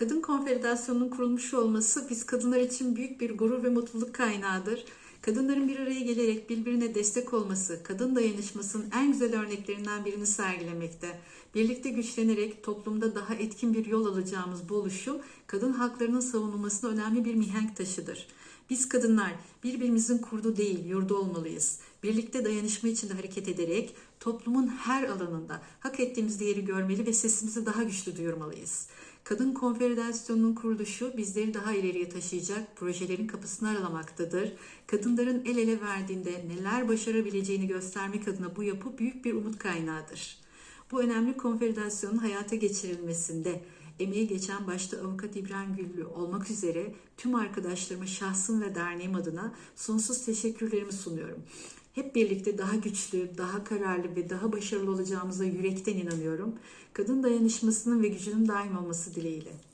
Kadın Konfederasyonu'nun kurulmuş olması biz kadınlar için büyük bir gurur ve mutluluk kaynağıdır. Kadınların bir araya gelerek birbirine destek olması, kadın dayanışmasının en güzel örneklerinden birini sergilemekte. Birlikte güçlenerek toplumda daha etkin bir yol alacağımız bu oluşum, kadın haklarının savunulmasına önemli bir mihenk taşıdır. Biz kadınlar birbirimizin kurdu değil, yurdu olmalıyız. Birlikte dayanışma içinde hareket ederek toplumun her alanında hak ettiğimiz değeri görmeli ve sesimizi daha güçlü duyurmalıyız. Kadın Konfederasyonu'nun kuruluşu bizleri daha ileriye taşıyacak projelerin kapısını aralamaktadır. Kadınların el ele verdiğinde neler başarabileceğini göstermek adına bu yapı büyük bir umut kaynağıdır. Bu önemli konfederasyonun hayata geçirilmesinde emeği geçen başta avukat İbrahim Güllü olmak üzere tüm arkadaşlarıma şahsım ve derneğim adına sonsuz teşekkürlerimi sunuyorum. Hep birlikte daha güçlü, daha kararlı ve daha başarılı olacağımıza yürekten inanıyorum. Kadın dayanışmasının ve gücünün daim olması dileğiyle.